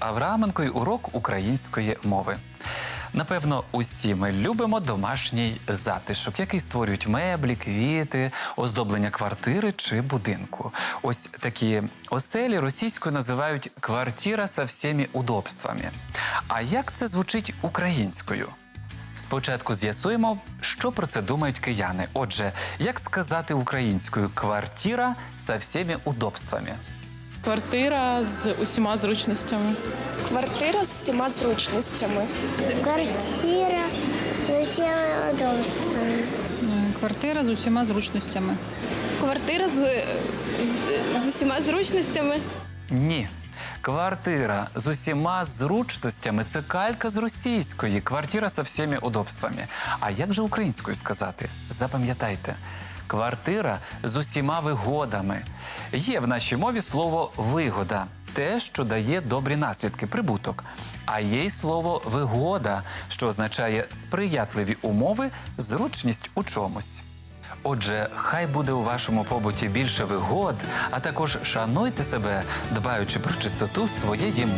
Авраменко і урок української мови. Напевно, усі ми любимо домашній затишок, який створюють меблі, квіти, оздоблення квартири чи будинку. Ось такі оселі російською називають квартира со всіми удобствами. А як це звучить українською? Спочатку з'ясуємо, що про це думають кияни. Отже, як сказати українською квартира со всіми удобствами? Квартира з усіма зручностями. Квартира з всіма зручностями. Квартира з усіма удобствами. Е, Квартира з усіма зручностями. Квартира з, з, з усіма зручностями. Ні. Квартира з усіма зручностями це калька з російської. Квартира со всіми удобствами. А як же українською сказати? Запам'ятайте. Квартира з усіма вигодами. Є в нашій мові слово вигода те, що дає добрі наслідки, прибуток. А є й слово вигода, що означає сприятливі умови, зручність у чомусь. Отже, хай буде у вашому побуті більше вигод, а також шануйте себе, дбаючи про чистоту своєї мови.